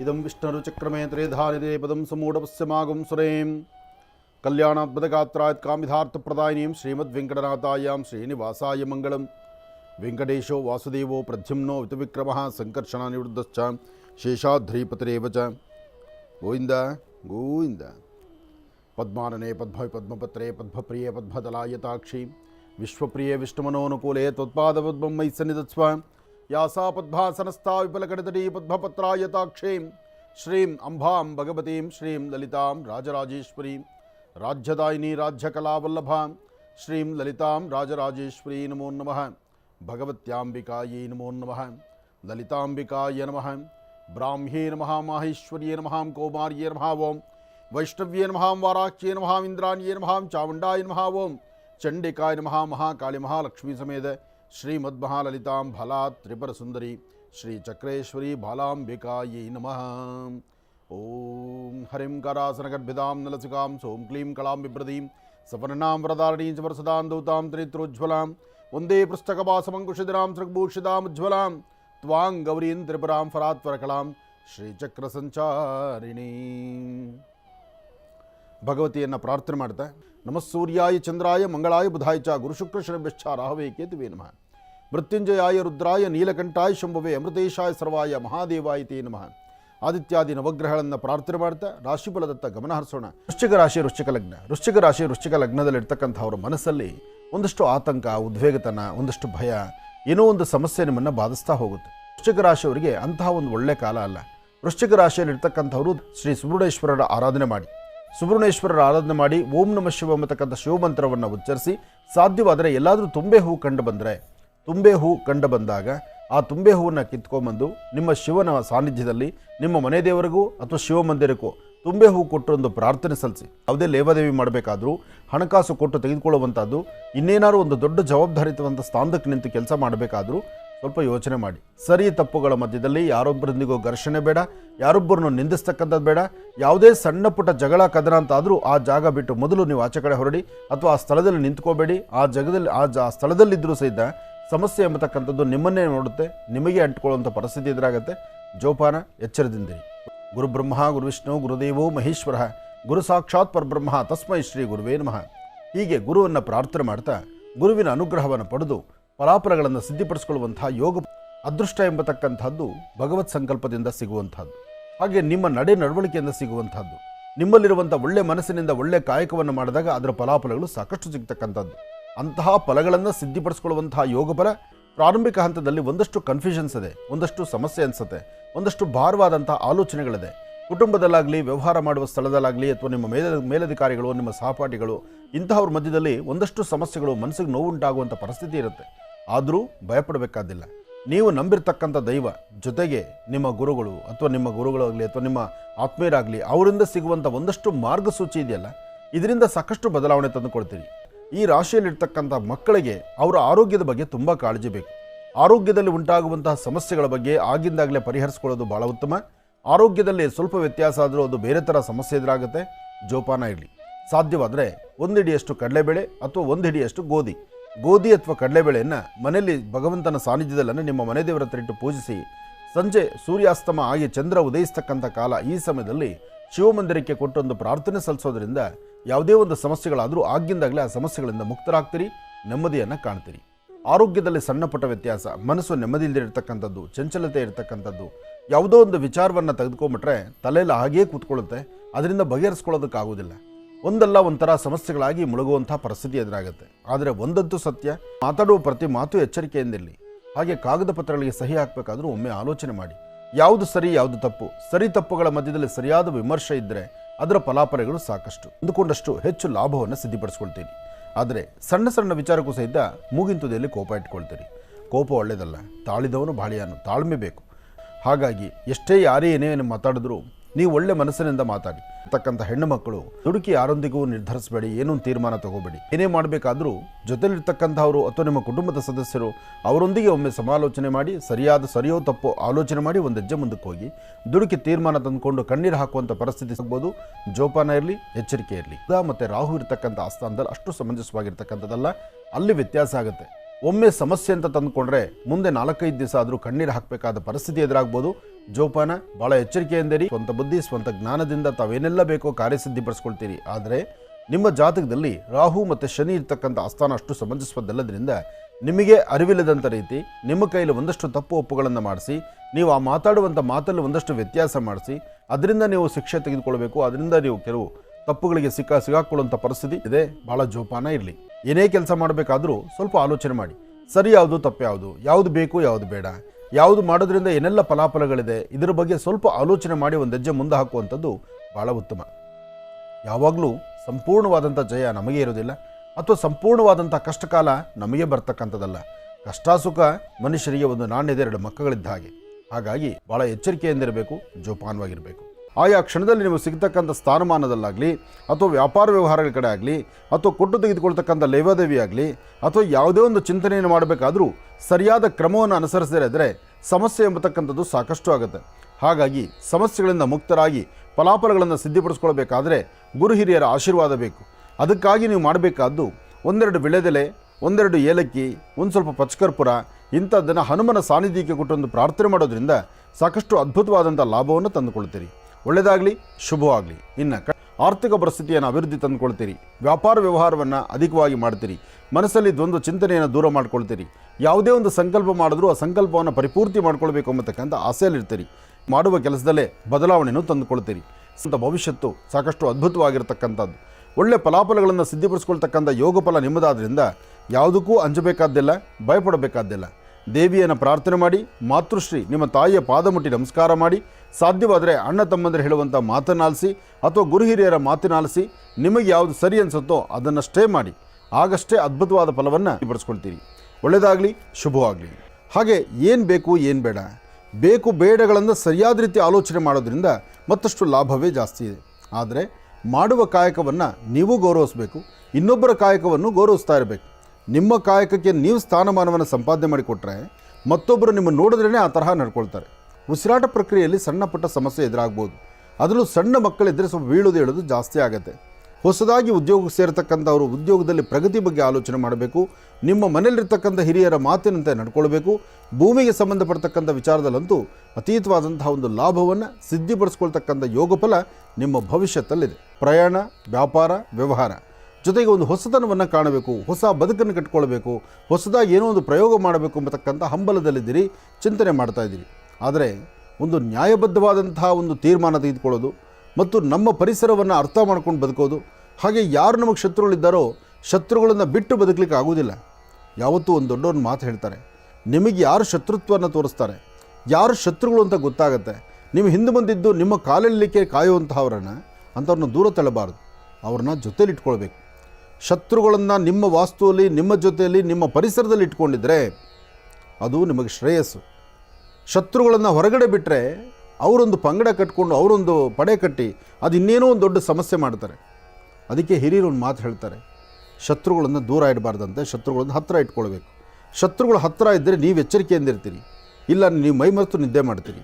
इदं विष्णुरुचक्रमे त्रेधारिरे पदं समूढपस्य मागुं सुरें कल्याणात्मदगात्रात् कामिधार्थप्रदायिनीं श्रीमद्वेङ्कटनाथायां श्रीनिवासाय मङ्गलं वेङ्कटेशो वासुदेवो प्रद्युम्नो वितविक्रमः सङ्कर्षणानिवृद्धश्च शेषाध्रीपतिरेव च। गोविन्द गोविन्द। पद्मानने पद्मपद्मपत्रे पद्मप्रिये पद्मदलायताक्षी ವಿಶ್ವಪ್ರಿಯೆ ವಿಷ್ಣುಮನೋನುಕೂಲೆ ತ್ವತ್ಪಾದಪದ್ಮಂ ಮೈ ಸನ್ನಿಧತ್ಸ್ವ ಯಾಸಾ ಪದ್ಮಾಸನಸ್ಥಾ ವಿಫಲಕಡತಡಿ ಪದ್ಮಪತ್ರಾಯತಾಕ್ಷೀಂ ಶ್ರೀಂ ಅಂಬಾಂ ಭಗವತೀಂ ಶ್ರೀಂ ಲಲಿತಾಂ ರಾಜರಾಜೇಶ್ವರೀಂ ರಾಜ್ಯದಾಯಿನಿ ರಾಜ್ಯಕಲಾವಲ್ಲಭಾಂ ಶ್ರೀಂ ಲಲಿತಾಂ ರಾಜರಾಜೇಶ್ವರೀ ನಮೋ ನಮಃ ಭಗವತ್ಯಾಂಬಿಕಾಯೈ ನಮೋ ನಮಃ ಲಲಿತಾಂಬಿಕಾಯ ನಮಃ ಬ್ರಾಹ್ಮ್ಯೇ ನಮಃ ಮಾಹೇಶ್ವರ್ಯೇ ನಮಃ ಕೌಮಾರ್ಯೇ ನಮಃ ಓಂ ವೈಷ್ಣವ್ಯೇ ನಮಃ ವಾರಾಕ್ಯೇ ನಮಃ ಇಂದ್ರಾಣ್ಯೇ ನಮಃ ಚಾಮುಂಡಾಯ ನಮಃ ಓಂ चंडिकाय नम, महाकाली महालक्ष्मी समेत श्रीमद्महाललितां भला त्रिपुरसुंदरी श्रीचक्रेश्वरी बालाम्बिकायै नमः। ॐ हरिं करासनगर्भितां नलसिकां सों क्लीं कलां बिभ्रतीं, सवर्णां वरदारणीं च वरसदां दौतां त्रित्रोज्ज्वलां वंदे पृष्ठकपासमङ्कुशदिरां सृग्भूषितामुज्ज्वलां त्वां गौरीं त्रिपुरां, फरात्वरकलां, श्रीचक्रसञ्चारिणीम्। ಭಗವತಿಯನ್ನು ಪ್ರಾರ್ಥನೆ ಮಾಡ್ತಾ ನಮಸ್ಸೂರ್ಯಾಯ ಚಂದ್ರಾಯ ಮಂಗಳಾಯ ಬುಧಾಯ ಚ ಗುರುಶುಕ್ರ ಶರಭ್ಯಶ್ಚ ರಾಹವೇ ಕೇತುವೇ ನಮಃ. ಮೃತ್ಯುಂಜಯಾಯ ರುದ್ರಾಯ ನೀಲಕಂಠಾಯ ಶಂಭವೇ ಅಮೃತೇಶಾಯ ಸರ್ವಾಯ ಮಹಾದೇವಾಯ ತೇ ನಮಃ. ಆದಿತ್ಯಾದಿ ನವಗ್ರಹಗಳನ್ನು ಪ್ರಾರ್ಥನೆ ಮಾಡ್ತಾ, ರಾಶಿಫಲದತ್ತ ಗಮನ ಹರಿಸೋಣ. ವೃಶ್ಚಿಕ ರಾಶಿ, ವೃಶ್ಚಿಕ ಲಗ್ನ. ವೃಶ್ಚಿಕ ರಾಶಿ, ವೃಶ್ಚಿಕ ಲಗ್ನದಲ್ಲಿರ್ತಕ್ಕಂಥವ್ರ ಮನಸ್ಸಲ್ಲಿ ಒಂದಷ್ಟು ಆತಂಕ, ಉದ್ವೇಗತನ, ಒಂದಷ್ಟು ಭಯ, ಏನೋ ಒಂದು ಸಮಸ್ಯೆ ನಿಮ್ಮನ್ನು ಬಾಧಿಸ್ತಾ ಹೋಗುತ್ತೆ. ವೃಶ್ಚಿಕ ರಾಶಿಯವರಿಗೆ ಅಂತಹ ಒಂದು ಒಳ್ಳೆ ಕಾಲ ಅಲ್ಲ. ವೃಶ್ಚಿಕ ರಾಶಿಯಲ್ಲಿರ್ತಕ್ಕಂಥವರು ಶ್ರೀ ಸುಬ್ರಹ್ಮಣ್ಯೇಶ್ವರರ ಆರಾಧನೆ ಮಾಡಿ. ಸುಬ್ರಹ್ಮಣ್ಯೇಶ್ವರರ ಆರಾಧನೆ ಮಾಡಿ ಓಂ ನಮ ಶಿವ ಅಂತಕ್ಕಂಥ ಶಿವಮಂತ್ರವನ್ನು ಉಚ್ಚರಿಸಿ ಸಾಧ್ಯವಾದರೆ ಎಲ್ಲಾದರೂ ತುಂಬೆ ಹೂ ಕಂಡು ಬಂದರೆ, ತುಂಬೆ ಹೂ ಕಂಡು ಬಂದಾಗ ಆ ತುಂಬೆ ಹೂವನ್ನು ಕಿತ್ಕೊಂಬಂದು ನಿಮ್ಮ ಶಿವನ ಸಾನ್ನಿಧ್ಯದಲ್ಲಿ ನಿಮ್ಮ ಮನೆ ದೇವರಿಗೂ ಅಥವಾ ಶಿವಮಂದಿರಕ್ಕೂ ತುಂಬೆ ಹೂ ಕೊಟ್ಟು ಒಂದು ಪ್ರಾರ್ಥನೆ ಸಲ್ಲಿಸಿ. ಯಾವುದೇ ಲೇವಾದೇವಿ ಮಾಡಬೇಕಾದರೂ ಹಣಕಾಸು ಕೊಟ್ಟು ತೆಗೆದುಕೊಳ್ಳುವಂಥದ್ದು ಇನ್ನೇನಾದ್ರು ಒಂದು ದೊಡ್ಡ ಜವಾಬ್ದಾರಿತವಂಥ ಸ್ಥಾನಕ್ಕೆ ನಿಂತು ಕೆಲಸ ಮಾಡಬೇಕಾದ್ರೂ ಸ್ವಲ್ಪ ಯೋಚನೆ ಮಾಡಿ. ಸರಿ ತಪ್ಪುಗಳ ಮಧ್ಯದಲ್ಲಿ ಯಾರೊಬ್ಬರೊಂದಿಗೂ ಘರ್ಷಣೆ ಬೇಡ, ಯಾರೊಬ್ಬರನ್ನು ನಿಂದಿಸ್ತಕ್ಕಂಥದ್ದು ಬೇಡ, ಯಾವುದೇ ಸಣ್ಣ ಪುಟ್ಟ ಜಗಳ, ಕದನ ಅಂತ ಆದರೂ ಆ ಜಾಗ ಬಿಟ್ಟು ಮೊದಲು ನೀವು ಆಚೆ ಕಡೆ ಹೊರಡಿ, ಅಥವಾ ಆ ಸ್ಥಳದಲ್ಲಿ ನಿಂತ್ಕೋಬೇಡಿ, ಆ ಜಾಗದಲ್ಲಿ, ಆ ಜಾ ಸ್ಥಳದಲ್ಲಿದ್ದರೂ ಸಹಿತ ಸಮಸ್ಯೆ ಎಂಬತಕ್ಕಂಥದ್ದು ನಿಮ್ಮನ್ನೇ ನೋಡುತ್ತೆ, ನಿಮಗೆ ಅಂಟ್ಕೊಳ್ಳುವಂಥ ಪರಿಸ್ಥಿತಿ ಎದುರಾಗುತ್ತೆ. ಜೋಪಾನ, ಎಚ್ಚರದಿಂದಿರಿ. ಗುರುಬ್ರಹ್ಮ ಗುರುವಿಷ್ಣು ಗುರು ವಿಷ್ಣು ಗುರುದೇವೋ ಮಹೇಶ್ವರ, ಗುರು ಸಾಕ್ಷಾತ್ ಪರಬ್ರಹ್ಮ, ತಸ್ಮೈ ಶ್ರೀ ಗುರುವೇ ನಮಃ. ಹೀಗೆ ಗುರುವನ್ನು ಪ್ರಾರ್ಥನೆ ಮಾಡ್ತಾ ಗುರುವಿನ ಅನುಗ್ರಹವನ್ನು ಪಡೆದು ಫಲಾಫಲಗಳನ್ನು ಸಿದ್ಧಿಪಡಿಸಿಕೊಳ್ಳುವಂತಹ ಯೋಗ ಅದೃಷ್ಟ ಎಂಬತಕ್ಕಂಥದ್ದು ಭಗವತ್ ಸಂಕಲ್ಪದಿಂದ ಸಿಗುವಂಥದ್ದು. ಹಾಗೆ ನಿಮ್ಮ ನಡೆ ನಡವಳಿಕೆಯಿಂದ ಸಿಗುವಂಥದ್ದು. ನಿಮ್ಮಲ್ಲಿರುವಂಥ ಒಳ್ಳೆ ಮನಸ್ಸಿನಿಂದ ಒಳ್ಳೆ ಕಾಯಕವನ್ನು ಮಾಡಿದಾಗ ಅದರ ಫಲಾಫಲಗಳು ಸಾಕಷ್ಟು ಸಿಗ್ತಕ್ಕಂಥದ್ದು. ಅಂತಹ ಫಲಗಳನ್ನು ಸಿದ್ಧಿಪಡಿಸಿಕೊಳ್ಳುವಂತಹ ಯೋಗ ಫಲ ಪ್ರಾರಂಭಿಕ ಹಂತದಲ್ಲಿ ಒಂದಷ್ಟು ಕನ್ಫ್ಯೂಷನ್ಸ್ ಇದೆ, ಒಂದಷ್ಟು ಸಮಸ್ಯೆ ಅನಿಸುತ್ತೆ, ಒಂದಷ್ಟು ಭಾರವಾದಂಥ ಆಲೋಚನೆಗಳಿದೆ. ಕುಟುಂಬದಲ್ಲಾಗಲಿ, ವ್ಯವಹಾರ ಮಾಡುವ ಸ್ಥಳದಲ್ಲಾಗಲಿ ಅಥವಾ ನಿಮ್ಮ ಮೇಲ, ಮೇಲಧಿಕಾರಿಗಳು, ನಿಮ್ಮ ಸಹಪಾಠಿಗಳು ಇಂತಹವ್ರ ಮಧ್ಯದಲ್ಲಿ ಒಂದಷ್ಟು ಸಮಸ್ಯೆಗಳು ಮನಸ್ಸಿಗೆ ನೋವುಂಟಾಗುವಂಥ ಪರಿಸ್ಥಿತಿ ಇರುತ್ತೆ. ಆದರೂ ಭಯಪಡಬೇಕಾದಿಲ್ಲ. ನೀವು ನಂಬಿರ್ತಕ್ಕಂಥ ದೈವ ಜೊತೆಗೆ ನಿಮ್ಮ ಗುರುಗಳು ಅಥವಾ ನಿಮ್ಮ ಗುರುಗಳಾಗಲಿ ಅಥವಾ ನಿಮ್ಮ ಆತ್ಮೀಯರಾಗಲಿ ಅವರಿಂದ ಸಿಗುವಂಥ ಒಂದಷ್ಟು ಮಾರ್ಗಸೂಚಿ ಇದೆಯಲ್ಲ? ಇದರಿಂದ ಸಾಕಷ್ಟು ಬದಲಾವಣೆ ತಂದುಕೊಳ್ತೀರಿ. ಈ ರಾಶಿಯಲ್ಲಿರ್ತಕ್ಕಂಥ ಮಕ್ಕಳಿಗೆ ಅವರ ಆರೋಗ್ಯದ ಬಗ್ಗೆ ತುಂಬ ಕಾಳಜಿ ಬೇಕು. ಆರೋಗ್ಯದಲ್ಲಿ ಉಂಟಾಗುವಂತಹ ಸಮಸ್ಯೆಗಳ ಬಗ್ಗೆ ಆಗಿಂದಾಗಲೇ ಪರಿಹರಿಸ್ಕೊಳ್ಳೋದು ಭಾಳ ಉತ್ತಮ. ಆರೋಗ್ಯದಲ್ಲಿ ಸ್ವಲ್ಪ ವ್ಯತ್ಯಾಸ ಆದರೂ ಅದು ಬೇರೆ ಥರ ಸಮಸ್ಯೆ ಎದುರಾಗುತ್ತೆ. ಜೋಪಾನ ಇರಲಿ. ಸಾಧ್ಯವಾದರೆ ಒಂದು ಹಿಡಿಯಷ್ಟು ಕಡಲೆಬೇಳೆ ಅಥವಾ ಒಂದು ಹಿಡಿಯಷ್ಟು ಗೋಧಿ. ಗೋಧಿ ಅಥವಾ ಕಡಲೆಬೇಳೆಯನ್ನು ಮನೆಯಲ್ಲಿ ಭಗವಂತನ ಸಾನ್ನಿಧ್ಯದಲ್ಲೇ ನಿಮ್ಮ ಮನೆ ದೇವರ ಹತ್ರ ಇಟ್ಟು ಪೂಜಿಸಿ, ಸಂಜೆ ಸೂರ್ಯಾಸ್ತಮ ಆಗಿ ಚಂದ್ರ ಉದಯಿಸ್ತಕ್ಕಂಥ ಕಾಲ ಈ ಸಮಯದಲ್ಲಿ ಶಿವಮಂದಿರಕ್ಕೆ ಕೊಟ್ಟೊಂದು ಪ್ರಾರ್ಥನೆ ಸಲ್ಲಿಸೋದ್ರಿಂದ ಯಾವುದೇ ಒಂದು ಸಮಸ್ಯೆಗಳಾದರೂ ಆಗಿಂದಾಗಲೇ ಆ ಸಮಸ್ಯೆಗಳಿಂದ ಮುಕ್ತರಾಗ್ತೀರಿ, ನೆಮ್ಮದಿಯನ್ನು ಕಾಣ್ತೀರಿ. ಆರೋಗ್ಯದಲ್ಲಿ ಸಣ್ಣ ಪುಟ್ಟ ವ್ಯತ್ಯಾಸ, ಮನಸ್ಸು ನೆಮ್ಮದಿಯಿಂದ ಇರತಕ್ಕಂಥದ್ದು, ಚಂಚಲತೆ ಇರತಕ್ಕಂಥದ್ದು, ಯಾವುದೋ ಒಂದು ವಿಚಾರವನ್ನು ತೆಗೆದುಕೊಂಬಿಟ್ರೆ ತಲೆಯಲ್ಲಿ ಹಾಗೇ ಕೂತ್ಕೊಳ್ಳುತ್ತೆ, ಅದರಿಂದ ಬಗೆಹರಿಸ್ಕೊಳ್ಳೋದಕ್ಕಾಗೋದಿಲ್ಲ. ಒಂದಲ್ಲ ಒಂಥರ ಸಮಸ್ಯೆಗಳಾಗಿ ಮುಳುಗುವಂಥ ಪರಿಸ್ಥಿತಿ ಎದುರಾಗುತ್ತೆ. ಆದರೆ ಒಂದಂತೂ ಸತ್ಯ, ಮಾತಾಡುವ ಪ್ರತಿ ಮಾತು ಎಚ್ಚರಿಕೆಯಿಂದಿರಲಿ. ಹಾಗೆ ಕಾಗದ ಪತ್ರಗಳಿಗೆ ಸಹಿ ಹಾಕಬೇಕಾದ್ರೂ ಒಮ್ಮೆ ಆಲೋಚನೆ ಮಾಡಿ. ಯಾವುದು ಸರಿ, ಯಾವುದು ತಪ್ಪು. ಸರಿ ತಪ್ಪುಗಳ ಮಧ್ಯದಲ್ಲಿ ಸರಿಯಾದ ವಿಮರ್ಶೆ ಇದ್ದರೆ ಅದರ ಫಲಾಫಲಗಳು ಸಾಕಷ್ಟು. ಅಂದುಕೊಂಡಷ್ಟು ಹೆಚ್ಚು ಲಾಭವನ್ನು ಸಿದ್ಧಿಪಡಿಸ್ಕೊಳ್ತೀರಿ. ಆದರೆ ಸಣ್ಣ ಸಣ್ಣ ವಿಚಾರಕ್ಕೂ ಸಹಿತ ಮೂಗಿನ ತುದಿಯಲ್ಲಿ ಕೋಪ ಇಟ್ಕೊಳ್ತೀರಿ. ಕೋಪ ಒಳ್ಳೆಯದಲ್ಲ ತಾಳಿದವನು ಬಾಳಿಯಾನು ತಾಳ್ಮೆ ಬೇಕು. ಹಾಗಾಗಿ ಎಷ್ಟೇ ಯಾರೇ ಏನೇನು ಮಾತಾಡಿದ್ರು ನೀವು ಒಳ್ಳೆ ಮನಸ್ಸಿನಿಂದ ಮಾತಾಡಿ. ತಕ್ಕಂಥ ಹೆಣ್ಣು ಮಕ್ಕಳು ದುಡುಕಿ ಯಾರೊಂದಿಗೂ ನಿರ್ಧರಿಸಬೇಡಿ ಏನೂ ತೀರ್ಮಾನ ತಗೋಬೇಡಿ. ಏನೇ ಮಾಡಬೇಕಾದ್ರೂ ಜೊತೆಲಿರ್ತಕ್ಕಂಥವರು ಅಥವಾ ನಿಮ್ಮ ಕುಟುಂಬದ ಸದಸ್ಯರು ಅವರೊಂದಿಗೆ ಒಮ್ಮೆ ಸಮಾಲೋಚನೆ ಮಾಡಿ, ಸರಿಯಾದ ಸರಿಯೋ ತಪ್ಪೋ ಆಲೋಚನೆ ಮಾಡಿ ಒಂದು ಹೆಜ್ಜೆ ಮುಂದಕ್ಕೆ ಹೋಗಿ, ದುಡುಕಿ ತೀರ್ಮಾನ ತಂದುಕೊಂಡು ಕಣ್ಣೀರು ಹಾಕುವಂಥ ಪರಿಸ್ಥಿತಿ ಸಿಗ್ಬೋದು. ಜೋಪಾನ ಇರಲಿ, ಎಚ್ಚರಿಕೆ ಇರಲಿ. ಮತ್ತು ರಾಹು ಇರತಕ್ಕಂಥ ಆಸ್ಥಾನದಲ್ಲಿ ಅಷ್ಟು ಸಮಂಜಸವಾಗಿರ್ತಕ್ಕಂಥದ್ದಲ್ಲ, ಅಲ್ಲಿ ವ್ಯತ್ಯಾಸ ಆಗುತ್ತೆ. ಒಮ್ಮೆ ಸಮಸ್ಯೆ ಅಂತ ತಂದುಕೊಂಡ್ರೆ ಮುಂದೆ ನಾಲ್ಕೈದು ದಿವಸ ಆದರೂ ಕಣ್ಣೀರು ಹಾಕಬೇಕಾದ ಪರಿಸ್ಥಿತಿ ಎದುರಾಗ್ಬೋದು. ಜೋಪಾನ, ಬಹಳ ಎಚ್ಚರಿಕೆಯಿಂದಿರಿ. ಸ್ವಂತ ಬುದ್ಧಿ, ಸ್ವಂತ ಜ್ಞಾನದಿಂದ ತಾವೇನೆಲ್ಲ ಬೇಕೋ ಕಾರ್ಯಸಿದ್ಧಿಪಡಿಸ್ಕೊಳ್ತೀರಿ. ಆದರೆ, ನಿಮ್ಮ ಜಾತಕದಲ್ಲಿ ರಾಹು ಮತ್ತು ಶನಿ ಇರ್ತಕ್ಕಂಥ ಆಸ್ಥಾನ ಅಷ್ಟು ಸಮಂಜಸವಾದಲ್ಲದರಿಂದ ನಿಮಗೆ ಅರಿವಿಲ್ಲದಂಥ ರೀತಿ ನಿಮ್ಮ ಕೈಯಲ್ಲಿ ಒಂದಷ್ಟು ತಪ್ಪು ಒಪ್ಪುಗಳನ್ನು ಮಾಡಿಸಿ, ನೀವು ಆ ಮಾತಾಡುವಂಥ ಮಾತಲ್ಲಿ ಒಂದಷ್ಟು ವ್ಯತ್ಯಾಸ ಮಾಡಿಸಿ, ಅದರಿಂದ ನೀವು ಶಿಕ್ಷೆ ತೆಗೆದುಕೊಳ್ಬೇಕು, ಅದರಿಂದ ನೀವು ಕೆಲವು ತಪ್ಪುಗಳಿಗೆ ಸಿಕ್ಕ ಸಿಗಾಕೊಳ್ಳುವಂಥ ಪರಿಸ್ಥಿತಿ ಇದೆ. ಭಾಳ ಜೋಪಾನ ಇರಲಿ. ಏನೇ ಕೆಲಸ ಮಾಡಬೇಕಾದರೂ ಸ್ವಲ್ಪ ಆಲೋಚನೆ ಮಾಡಿ. ಸರಿ ಯಾವುದು ತಪ್ಪು ಯಾವುದು? ಯಾವುದು ಬೇಕು, ಯಾವುದು ಬೇಡ? ಯಾವುದು ಮಾಡೋದ್ರಿಂದ ಏನೆಲ್ಲ ಫಲಾಫಲಗಳಿದೆ, ಇದರ ಬಗ್ಗೆ ಸ್ವಲ್ಪ ಆಲೋಚನೆ ಮಾಡಿ ಒಂದು ಹೆಜ್ಜೆ ಮುಂದೆ ಹಾಕುವಂಥದ್ದು ಭಾಳ ಉತ್ತಮ. ಯಾವಾಗಲೂ ಸಂಪೂರ್ಣವಾದಂಥ ಜಯ ನಮಗೆ ಇರೋದಿಲ್ಲ ಅಥವಾ ಸಂಪೂರ್ಣವಾದಂಥ ಕಷ್ಟಕಾಲ ನಮಗೆ ಬರ್ತಕ್ಕಂಥದ್ದಲ್ಲ. ಕಷ್ಟ ಸುಖ ಮನುಷ್ಯರಿಗೆ ಒಂದು ನಾಣ್ಯದ ಎರಡು ಮಕ್ಕಳಿದ್ದ ಹಾಗೆ. ಹಾಗಾಗಿ ಭಾಳ ಎಚ್ಚರಿಕೆಯಿಂದಿರಬೇಕು, ಜೋಪಾನವಾಗಿರಬೇಕು. ಆಯಾ ಕ್ಷಣದಲ್ಲಿ ನೀವು ಸಿಗ್ತಕ್ಕಂಥ ಸ್ಥಾನಮಾನದಲ್ಲಾಗಲಿ, ಅಥವಾ ವ್ಯಾಪಾರ ವ್ಯವಹಾರಗಳ ಕಡೆ ಆಗಲಿ, ಅಥವಾ ಕೊಟ್ಟು ತೆಗೆದುಕೊಳ್ತಕ್ಕಂಥ ಲೇವಾದೇವಿ ಆಗಲಿ ಅಥವಾ ಯಾವುದೇ ಒಂದು ಚಿಂತನೆಯನ್ನು ಮಾಡಬೇಕಾದರೂ ಸರಿಯಾದ ಕ್ರಮವನ್ನು ಅನುಸರಿಸದೇ ಸಮಸ್ಯೆ ಎಂಬತಕ್ಕಂಥದ್ದು ಸಾಕಷ್ಟು ಆಗುತ್ತೆ. ಹಾಗಾಗಿ ಸಮಸ್ಯೆಗಳಿಂದ ಮುಕ್ತರಾಗಿ ಫಲಾಫಲಗಳನ್ನು ಸಿದ್ಧಿಪಡಿಸ್ಕೊಳ್ಬೇಕಾದ್ರೆ ಗುರು ಹಿರಿಯರ ಆಶೀರ್ವಾದ ಬೇಕು. ಅದಕ್ಕಾಗಿ ನೀವು ಮಾಡಬೇಕಾದ್ದು ಒಂದೆರಡು ವಿಳೆದೆಲೆ ಒಂದೆರಡು ಏಲಕ್ಕಿ, ಒಂದು ಸ್ವಲ್ಪ ಪಚ್ಕರ್ಪುರ, ಇಂಥದ್ದನ್ನು ಹನುಮನ ಸಾನ್ನಿಧ್ಯಕ್ಕೆ ಕೊಟ್ಟೊಂದು ಪ್ರಾರ್ಥನೆ ಮಾಡೋದ್ರಿಂದ ಸಾಕಷ್ಟು ಅದ್ಭುತವಾದಂಥ ಲಾಭವನ್ನು ತಂದುಕೊಳ್ತೀರಿ. ಒಳ್ಳೆಯದಾಗಲಿ ಶುಭವಾಗಲಿ. ಇನ್ನು ಆರ್ಥಿಕ ಪರಿಸ್ಥಿತಿಯನ್ನು ಅಭಿವೃದ್ಧಿ ತಂದುಕೊಳ್ತೀರಿ. ವ್ಯಾಪಾರ ವ್ಯವಹಾರವನ್ನು ಅಧಿಕವಾಗಿ ಮಾಡ್ತೀರಿ. ಮನಸ್ಸಲ್ಲಿ ದ್ವಂದ್ವ ಚಿಂತನೆಯನ್ನು ದೂರ ಮಾಡ್ಕೊಳ್ತೀರಿ. ಯಾವುದೇ ಒಂದು ಸಂಕಲ್ಪ ಮಾಡಿದ್ರೂ ಆ ಸಂಕಲ್ಪವನ್ನು ಪರಿಪೂರ್ತಿ ಮಾಡ್ಕೊಳ್ಬೇಕು ಅನ್ನತಕ್ಕಂಥ ಆಸೆಯಲ್ಲಿರ್ತೀರಿ. ಮಾಡುವ ಕೆಲಸದಲ್ಲೇ ಬದಲಾವಣೆಯನ್ನು ತಂದುಕೊಳ್ತೀರಿ. ಸ್ವಂತ ಭವಿಷ್ಯತ್ತು ಸಾಕಷ್ಟು ಅದ್ಭುತವಾಗಿರ್ತಕ್ಕಂಥದ್ದು. ಒಳ್ಳೆ ಫಲಾಫಲಗಳನ್ನು ಸಿದ್ಧಿಪಡಿಸ್ಕೊಳ್ತಕ್ಕಂಥ ಯೋಗ ಫಲ ನಿಮ್ಮದಾದ್ರಿಂದ ಯಾವುದಕ್ಕೂ ಅಂಜಬೇಕಾದ್ದಿಲ್ಲ, ಭಯಪಡಬೇಕಾದ್ದಿಲ್ಲ. ದೇವಿಯನ್ನು ಪ್ರಾರ್ಥನೆ ಮಾಡಿ, ಮಾತೃಶ್ರೀ, ನಿಮ್ಮ ತಾಯಿಯ ಪಾದ ಮುಟ್ಟಿ ನಮಸ್ಕಾರ ಮಾಡಿ ಸಾಧ್ಯವಾದರೆ ಅಣ್ಣ ತಮ್ಮಂದರು ಹೇಳುವಂಥ ಮಾತನಾಲಿಸಿ ಅಥವಾ ಗುರು ಹಿರಿಯರ ಮಾತನಾಲಿಸಿ ನಿಮಗೆ ಯಾವುದು ಸರಿ ಅನಿಸುತ್ತೋ ಅದನ್ನಷ್ಟೇ ಮಾಡಿ. ಆಗಷ್ಟೇ ಅದ್ಭುತವಾದ ಫಲವನ್ನು ಪಡಿಸ್ಕೊಳ್ತೀರಿ ಒಳ್ಳೆಯದಾಗಲಿ, ಶುಭವಾಗಲಿ. ಹಾಗೆ ಏನು ಬೇಕು, ಏನು ಬೇಡ. ಬೇಕು, ಬೇಡಗಳನ್ನು ಸರಿಯಾದ ರೀತಿ ಆಲೋಚನೆ ಮಾಡೋದ್ರಿಂದ ಮತ್ತಷ್ಟು ಲಾಭವೇ ಜಾಸ್ತಿ ಇದೆ. ಆದರೆ ಮಾಡುವ ಕಾಯಕವನ್ನು ನೀವು ಗೌರವಿಸಬೇಕು, ಇನ್ನೊಬ್ಬರ ಕಾಯಕವನ್ನು ಗೌರವಿಸ್ತಾ ಇರಬೇಕು. ನಿಮ್ಮ ಕಾಯಕಕ್ಕೆ ನೀವು ಸ್ಥಾನಮಾನವನ್ನು ಸಂಪಾದನೆ ಮಾಡಿಕೊಟ್ರೆ ಮತ್ತೊಬ್ಬರು ನಿಮ್ಮನ್ನು ನೋಡಿದ್ರೇ ಆ ತರಹ ನಡ್ಕೊಳ್ತಾರೆ. ಉಸಿರಾಟ ಪ್ರಕ್ರಿಯೆಯಲ್ಲಿ ಸಣ್ಣ ಪುಟ್ಟ ಸಮಸ್ಯೆ ಎದುರಾಗ್ಬೋದು. ಅದರಲ್ಲೂ ಸಣ್ಣ ಮಕ್ಕಳಿದ್ದರೆ ಸ್ವಲ್ಪ ಬೀಳೋದು ಹೇಳೋದು ಜಾಸ್ತಿ ಆಗುತ್ತೆ. ಹೊಸದಾಗಿ ಉದ್ಯೋಗಕ್ಕೆ ಸೇರತಕ್ಕಂಥವರು ಉದ್ಯೋಗದಲ್ಲಿ ಪ್ರಗತಿ ಬಗ್ಗೆ ಆಲೋಚನೆ ಮಾಡಬೇಕು. ನಿಮ್ಮ ಮನೆಯಲ್ಲಿರ್ತಕ್ಕಂಥ ಹಿರಿಯರ ಮಾತಿನಂತೆ ನಡ್ಕೊಳ್ಬೇಕು. ಭೂಮಿಗೆ ಸಂಬಂಧಪಡ್ತಕ್ಕಂಥ ವಿಚಾರದಲ್ಲಂತೂ ಅತೀತವಾದಂತಹ ಒಂದು ಲಾಭವನ್ನು ಸಿದ್ಧಿಪಡಿಸ್ಕೊಳ್ತಕ್ಕಂಥ ಯೋಗಫಲ ನಿಮ್ಮ ಭವಿಷ್ಯತ್ತಲ್ಲಿದೆ. ಪ್ರಯಾಣ, ವ್ಯಾಪಾರ, ವ್ಯವಹಾರ. ಜೊತೆಗೆ ಒಂದು ಹೊಸತನವನ್ನು ಕಾಣಬೇಕು, ಹೊಸ ಬದುಕನ್ನು ಕಟ್ಕೊಳ್ಬೇಕು, ಹೊಸದಾಗಿ ಏನೋ ಒಂದು ಪ್ರಯೋಗ ಮಾಡಬೇಕು ಎಂಬತಕ್ಕಂಥ ಹಂಬಲದಲ್ಲಿದ್ದೀರಿ, ಚಿಂತನೆ ಮಾಡ್ತಾ ಇದ್ದೀರಿ. ಆದರೆ ಒಂದು ನ್ಯಾಯಬದ್ಧವಾದಂತಹ ಒಂದು ತೀರ್ಮಾನ ತೆಗೆದುಕೊಳ್ಳೋದು ಮತ್ತು ನಮ್ಮ ಪರಿಸರವನ್ನು ಅರ್ಥ ಮಾಡ್ಕೊಂಡು ಬದುಕೋದು, ಹಾಗೆ ಯಾರು ನಮಗೆ ಶತ್ರುಗಳಿದ್ದಾರೋ ಶತ್ರುಗಳನ್ನು ಬಿಟ್ಟು ಬದುಕಲಿಕ್ಕೆ ಆಗೋದಿಲ್ಲ ಯಾವತ್ತೂ ಒಂದು ದೊಡ್ಡವ್ರನ್ನ ಮಾತು ಹೇಳ್ತಾರೆ, ನಿಮಗೆ ಯಾರು ಶತ್ರುತ್ವವನ್ನು ತೋರಿಸ್ತಾರೆ, ಯಾರು ಶತ್ರುಗಳು ಅಂತ ಗೊತ್ತಾಗುತ್ತೆ ನಿಮ್ಮ ಹಿಂದೆ ಬಂದಿದ್ದು ನಿಮ್ಮ ಕಾಲಲ್ಲಿಕ್ಕೆ ಕಾಯುವಂತಹವರನ್ನು ಅಂಥವ್ರನ್ನ ದೂರ ತಳ್ಳಬಾರ್ದು, ಅವ್ರನ್ನ ಜೊತೇಲಿ ಇಟ್ಕೊಳ್ಬೇಕು. ಶತ್ರುಗಳನ್ನು ನಿಮ್ಮ ವಾಸ್ತುವಲ್ಲಿ, ನಿಮ್ಮ ಜೊತೆಯಲ್ಲಿ ನಿಮ್ಮ ಪರಿಸರದಲ್ಲಿ ಇಟ್ಕೊಂಡಿದ್ರೆ ಅದು ನಿಮಗೆ ಶ್ರೇಯಸ್ಸು. ಶತ್ರುಗಳನ್ನು ಹೊರಗಡೆ ಬಿಟ್ಟರೆ ಅವರೊಂದು ಪಂಗಡ ಕಟ್ಕೊಂಡು ಅವರೊಂದು ಪಡೆ ಕಟ್ಟಿ ಅದು ಇನ್ನೇನೋ ಒಂದು ದೊಡ್ಡ ಸಮಸ್ಯೆ ಮಾಡ್ತಾರೆ. ಅದಕ್ಕೆ ಹಿರಿಯರು ಒಂದು ಮಾತು ಹೇಳ್ತಾರೆ. ಶತ್ರುಗಳನ್ನು ದೂರ ಇಡಬಾರ್ದಂತೆ, ಶತ್ರುಗಳನ್ನು ಹತ್ತಿರ ಇಟ್ಕೊಳ್ಬೇಕು. ಶತ್ರುಗಳು ಹತ್ತಿರ ಇದ್ದರೆ ನೀವು ಎಚ್ಚರಿಕೆಯಿಂದಿರ್ತೀರಿ ಇಲ್ಲ, ನೀವು ಮೈಮರೆತು ನಿದ್ದೆ ಮಾಡ್ತೀರಿ.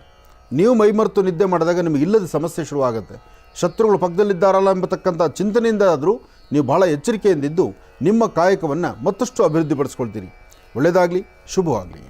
ನೀವು ಮೈಮರೆತು ನಿದ್ದೆ ಮಾಡಿದಾಗ ನಿಮಗೆ ಇಲ್ಲದ ಸಮಸ್ಯೆ ಶುರುವಾಗುತ್ತೆ. ಶತ್ರುಗಳು ಪಕ್ಕದಲ್ಲಿದ್ದಾರಲ್ಲ ಎಂಬತಕ್ಕಂಥ ಚಿಂತನೆಯಿಂದ ಆದರೂ ನೀವು ಭಾಳ ಎಚ್ಚರಿಕೆಯಿಂದಿದ್ದು ನಿಮ್ಮ ಕಾಯಕವನ್ನು ಮತ್ತಷ್ಟು ಅಭಿವೃದ್ಧಿಪಡಿಸ್ಕೊಳ್ತೀರಿ. ಒಳ್ಳೆಯದಾಗಲಿ, ಶುಭವಾಗಲಿ.